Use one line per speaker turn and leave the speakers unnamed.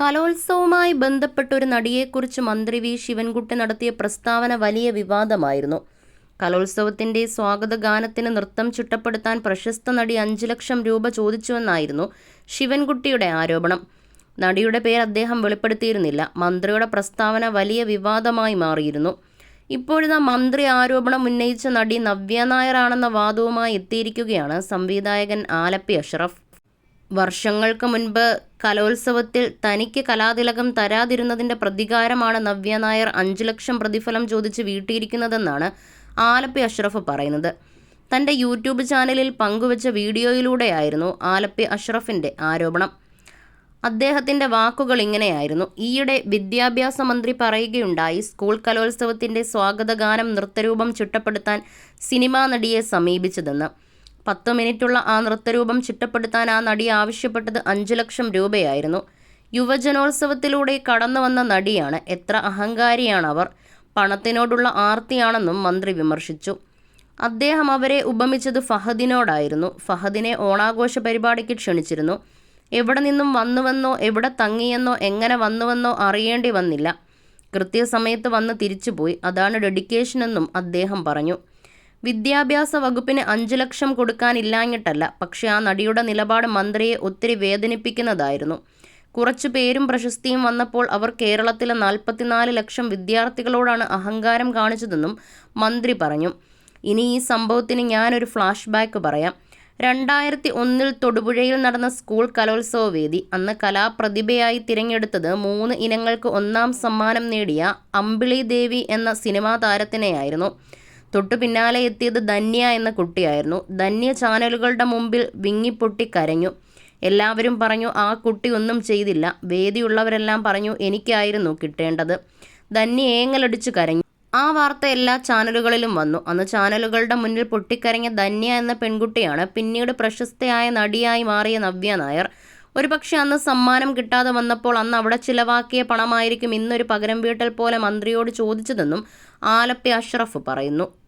കലോത്സവവുമായി ബന്ധപ്പെട്ട ഒരു നടിയെക്കുറിച്ച് മന്ത്രി വി. ശിവൻകുട്ടി നടത്തിയ പ്രസ്താവന വലിയ വിവാദമായിരുന്നു. കലോത്സവത്തിന്റെ സ്വാഗത ഗാനത്തിന് നൃത്തം ചുട്ടപ്പെടുത്താൻ പ്രശസ്ത നടി അഞ്ചു ലക്ഷം രൂപ ചോദിച്ചുവെന്നായിരുന്നു ശിവൻകുട്ടിയുടെ ആരോപണം. നടിയുടെ പേര് അദ്ദേഹം വെളിപ്പെടുത്തിയിരുന്നില്ല. മന്ത്രിയുടെ പ്രസ്താവന വലിയ വിവാദമായി മാറിയിരുന്നു. ഇപ്പോഴിതാ മന്ത്രി ആരോപണം ഉന്നയിച്ച നടി നവ്യ നായരാണെന്ന വാദവുമായി എത്തിയിരിക്കുകയാണ് സംവിധായകൻ ആലപ്പി അഷ്റഫ്. വർഷങ്ങൾക്ക് മുൻപ് കലോത്സവത്തിൽ തനിക്ക് കലാതിലകം തരാതിരുന്നതിന്റെ പ്രതികാരമാണ് നവ്യ നായർ അഞ്ചു ലക്ഷം പ്രതിഫലം ചോദിച്ച് വീട്ടിയിരിക്കുന്നതെന്നാണ് ആലപ്പി അഷ്റഫ് പറയുന്നത്. തന്റെ യൂട്യൂബ് ചാനലിൽ പങ്കുവച്ച വീഡിയോയിലൂടെയായിരുന്നു ആലപ്പി അഷ്റഫിന്റെ ആരോപണം. അദ്ദേഹത്തിന്റെ വാക്കുകൾ ഇങ്ങനെയായിരുന്നു. ഈയിടെ വിദ്യാഭ്യാസ മന്ത്രി പറയുകയുണ്ടായി സ്കൂൾ കലോത്സവത്തിന്റെ സ്വാഗതഗാനം നൃത്തരൂപം ചിട്ടപ്പെടുത്താൻ സിനിമാ നടിയെ സമീപിച്ചതെന്ന്. പത്ത് മിനിറ്റുള്ള ആ നൃത്തരൂപം ചിട്ടപ്പെടുത്താൻ ആ നടി ആവശ്യപ്പെട്ടത് അഞ്ചു ലക്ഷം രൂപയായിരുന്നു. യുവജനോത്സവത്തിലൂടെ കടന്നു വന്ന നടിയാണ് എത്ര അഹങ്കാരിയാണവർ. പണത്തിനോടുള്ള ആർത്തിയാണെന്നും മന്ത്രി വിമർശിച്ചു. അദ്ദേഹം അവരെ ഉപമിച്ചത് ഫഹദിനോടായിരുന്നു. ഫഹദിനെ ഓണാഘോഷ പരിപാടിക്ക് ക്ഷണിച്ചിരുന്നു. എവിടെ നിന്നും വന്നുവെന്നോ എവിടെ തങ്ങിയെന്നോ എങ്ങനെ വന്നുവെന്നോ അറിയേണ്ടി വന്നില്ല. കൃത്യസമയത്ത് വന്ന് തിരിച്ചുപോയി. അതാണ് ഡെഡിക്കേഷനെന്നും അദ്ദേഹം പറഞ്ഞു. വിദ്യാഭ്യാസ വകുപ്പിന് അഞ്ചു ലക്ഷം കൊടുക്കാനില്ലാഞ്ഞിട്ടല്ല പക്ഷെ ആ നടിയുടെ നിലപാട് മന്ത്രിയെ ഒത്തിരി വേദനിപ്പിക്കുന്നതായിരുന്നു. കുറച്ചു പേരും പ്രശസ്തിയും വന്നപ്പോൾ അവർ കേരളത്തിലെ നാൽപ്പത്തിനാല് ലക്ഷം വിദ്യാർത്ഥികളോടാണ് അഹങ്കാരം കാണിച്ചതെന്നും മന്ത്രി പറഞ്ഞു. ഇനി ഈ സംഭവത്തിന് ഞാനൊരു ഫ്ലാഷ് ബാക്ക് പറയാം. രണ്ടായിരത്തി ഒന്നിൽ തൊടുപുഴയിൽ നടന്ന സ്കൂൾ കലോത്സവ വേദി അന്ന് കലാപ്രതിഭയായി തിരഞ്ഞെടുത്തത് മൂന്ന് ഇനങ്ങൾക്ക് ഒന്നാം സമ്മാനം നേടിയ അമ്പിളി ദേവി എന്ന സിനിമാ താരത്തിനെയായിരുന്നു. തൊട്ടു പിന്നാലെ എത്തിയത് ധന്യ എന്ന കുട്ടിയായിരുന്നു. ധന്യ ചാനലുകളുടെ മുമ്പിൽ വിങ്ങിപ്പൊട്ടി കരഞ്ഞു. എല്ലാവരും പറഞ്ഞു ആ കുട്ടി ഒന്നും ചെയ്തില്ല. വേദിയുള്ളവരെല്ലാം പറഞ്ഞു എനിക്കായിരുന്നു കിട്ടേണ്ടത്. ധന്യ ഏങ്ങലടിച്ച് കരഞ്ഞു. ആ വാർത്ത എല്ലാ ചാനലുകളിലും വന്നു. അന്ന് ചാനലുകളുടെ മുന്നിൽ പൊട്ടിക്കരഞ്ഞ ധന്യ എന്ന പെൺകുട്ടിയാണ് പിന്നീട് പ്രശസ്തയായ നടിയായി മാറിയ നവ്യ നായർ. ഒരുപക്ഷെ അന്ന് സമ്മാനം കിട്ടാതെ വന്നപ്പോൾ അന്ന് അവിടെ ചിലവാക്കിയ പണമായിരിക്കും ഇന്നൊരു പകരം വീട്ടൽ പോലെ മന്ത്രിയോട് ചോദിച്ചതെന്നും ആലപ്പി അഷ്റഫ് പറയുന്നു.